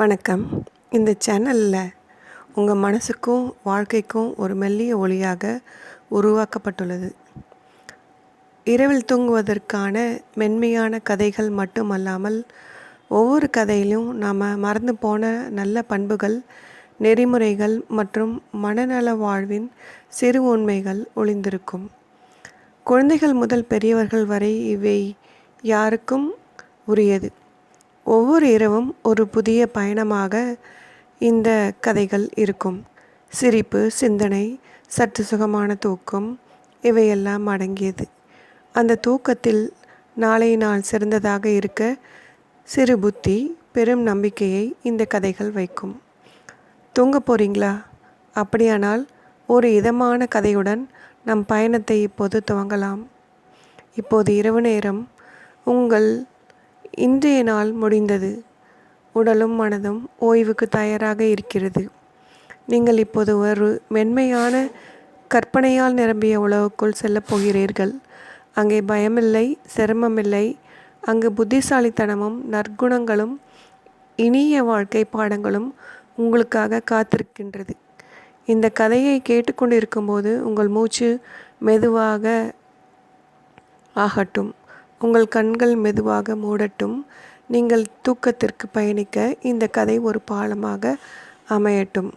வணக்கம். இந்த சேனலில் உங்கள் மனசுக்கும் வாழ்க்கைக்கும் ஒரு மெல்லிய ஒளியாக உருவாக்கப்பட்டுள்ளது. இரவில் தூங்குவதற்கான மென்மையான கதைகள் மட்டுமல்லாமல் ஒவ்வொரு கதையிலும் நாம் மறந்து போன நல்ல பண்புகள் நெறிமுறைகள் மற்றும் மனநல வாழ்வின் சிறு உண்மைகள் ஒளிந்திருக்கும். குழந்தைகள் முதல் பெரியவர்கள் வரை இவை யாருக்கும் உரியது. ஒவ்வொரு இரவும் ஒரு புதிய பயணமாக இந்த கதைகள் இருக்கும். சிரிப்பு சிந்தனை சற்று சுகமான தூக்கம் இவையெல்லாம் அடங்கியது. அந்த தூக்கத்தில் நாளை நாள் சிறந்ததாக இருக்க சிறு புத்தி பெரும் நம்பிக்கையை இந்த கதைகள் வைக்கும். தூங்க போறீங்களா? அப்படியானால் ஒரு இதமான கதையுடன் நம் பயணத்தை இப்போது துவங்கலாம். இப்போது இரவு நேரம். உங்கள் இன்றைய நாள் முடிந்தது. உடலும் மனதும் ஓய்வுக்கு தயாராக இருக்கிறது. நீங்கள் இப்போது ஒரு மென்மையான கற்பனையால் நிரம்பிய உலகுக்குள் செல்லப் போகிறீர்கள். அங்கே பயமில்லை சிரமமில்லை. அங்கு புத்திசாலித்தனமும் நற்குணங்களும் இனிய வாழ்க்கை பாடங்களும் உங்களுக்காக காத்திருக்கின்றது. இந்த கதையை கேட்டுக்கொண்டிருக்கும்போது உங்கள் மூச்சு மெதுவாக ஆகட்டும். உங்கள் கண்கள் மெதுவாக மூடட்டும். நீங்கள் தூக்கத்திற்கு பயணிக்க இந்த கதை ஒரு பாலமாக அமையட்டும்.